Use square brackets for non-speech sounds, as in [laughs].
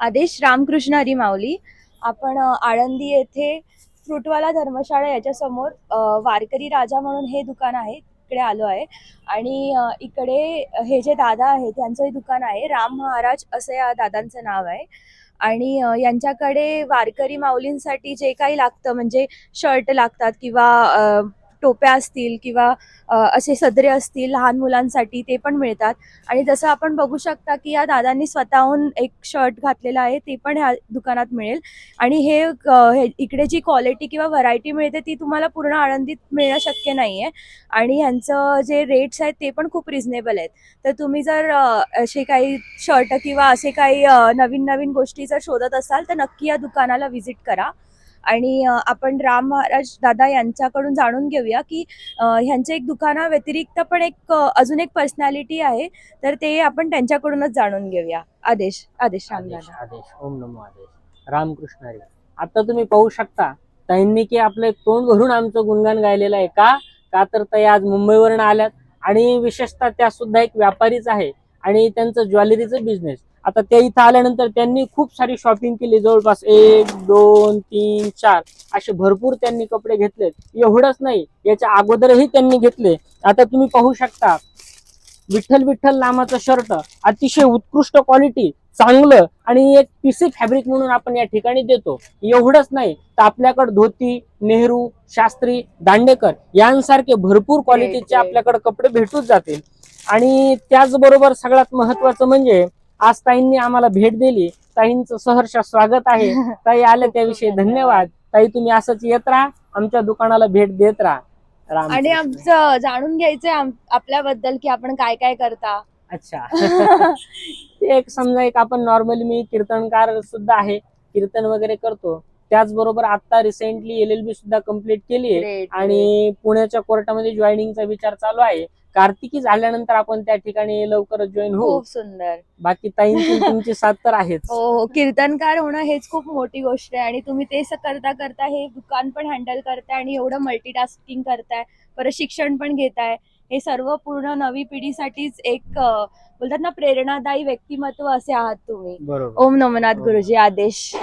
आदेश रामकृष्ण हरी माऊली आपण आळंदी येथे फ्रुटवाला धर्मशाळा याच्यासमोर वारकरी राजा म्हणून हे दुकान आहे इकडे आलो आहे. आणि इकडे हे जे दादा आहेत त्यांचंही दुकान आहे राम महाराज असं या दादांचं नाव आहे. आणि यांच्याकडे वारकरी माऊलींसाठी जे काही लागतं म्हणजे शर्ट लागतात किंवा टोप्या असतील किंवा असे सदरे असतील लहान मुलांसाठी ते पण मिळतात. आणि जसं आपण बघू शकता की या दादांनी स्वतःहून एक शर्ट घातलेला आहे ते पण ह्या दुकानात मिळेल. आणि हे इकडे जी क्वालिटी किंवा व्हरायटी मिळते ती तुम्हाला पूर्ण आनंदीत मिळणं शक्य नाही आहे आणि ह्यांचं जे रेट्स आहेत ते पण खूप रिझनेबल आहेत. तर तुम्ही जर असे काही शर्ट किंवा असे काही नवीन नवीन गोष्टी जर शोधत असाल तर नक्की या दुकानाला व्हिजिट करा. आणि आपण राम महाराज दादा यांच्याकडून जाणून घेऊया की ह्यांच्या एक दुकाना व्यतिरिक्त पण एक अजून एक पर्सनॅलिटी आहे. तर ते आपण त्यांच्याकडूनच जाणून घेऊया. आदेश आदेश राम आदेश दादा. आदेश. ओम नमो आदेश. रामकृष्ण हरी. आता तुम्ही पाहू शकता ताईंनी की आपलं तोंड भरून आमचं गुणगान गायलेलं आहे का? का तर ताई आज मुंबईवरून आल्यात. आणि विशेषतः त्या सुद्धा एक व्यापारीच आहे. आणि त्यांचं ज्वेलरीचं बिझनेस आता त्या इथं आल्यानंतर त्यांनी खूप सारी शॉपिंग केली. जवळपास एक दोन तीन चार. असे भरपूर त्यांनी कपडे घेतलेत एवढंच नाही याच्या अगोदरही त्यांनी घेतले. आता तुम्ही पाहू शकता विठ्ठल विठ्ठल नामाचं शर्ट अतिशय उत्कृष्ट क्वालिटी चांगलं आणि एक पीसी फॅब्रिक म्हणून आपण या ठिकाणी देतो. एवढंच नाही तर आपल्याकडे धोती नेहरू शास्त्री दांडेकर यांसारखे भरपूर क्वालिटीचे. आपल्याकडे कपडे भेटूच जातील. आणि त्याचबरोबर सगळ्यात महत्वाचं म्हणजे आज ताईंनी आम्हाला भेट दिली. ताईंचं सहर्ष स्वागत आहे. [laughs] ताई आल्या त्याविषयी धन्यवाद. ताई तुम्ही असंच येत राहा. आमच्या दुकानाला भेट देत राहा. आणि आमचं जाणून घ्यायचंय आपल्याबद्दल की आपण काय काय करता. अच्छा. [laughs] एक समजा एक आपण नॉर्मली मी कीर्तनकार सुद्धा आहे. कीर्तन वगैरे करतो. त्याचबरोबर आता रिसेंटली एल एल बी सुद्धा कंप्लीट केली आहे आणि पुण्याच्या कोर्टामध्ये जॉईनिंगचा विचार चालू आहे. कार्तिकी झाल्यानंतर आपण त्या ठिकाणी लवकरच जॉईन होऊ. खूप सुंदर. बाकी ताईंची तुमची साथ तर आहेच. हो हो कीर्तनकार होणं हेच खूप मोठी गोष्ट आहे. आणि तुम्ही ते स- करता करता हे दुकान पण हँडल करताय आणि एवढं मल्टीटास्किंग करताय. परत शिक्षण पण घेताय. हे सर्व पूर्ण नवी पिढीसाठीच एक बोलतात ना प्रेरणादायी व्यक्तिमत्व असे आहात तुम्ही. बरोबर. ओम नमनाथ हो. गुरुजी आदेश.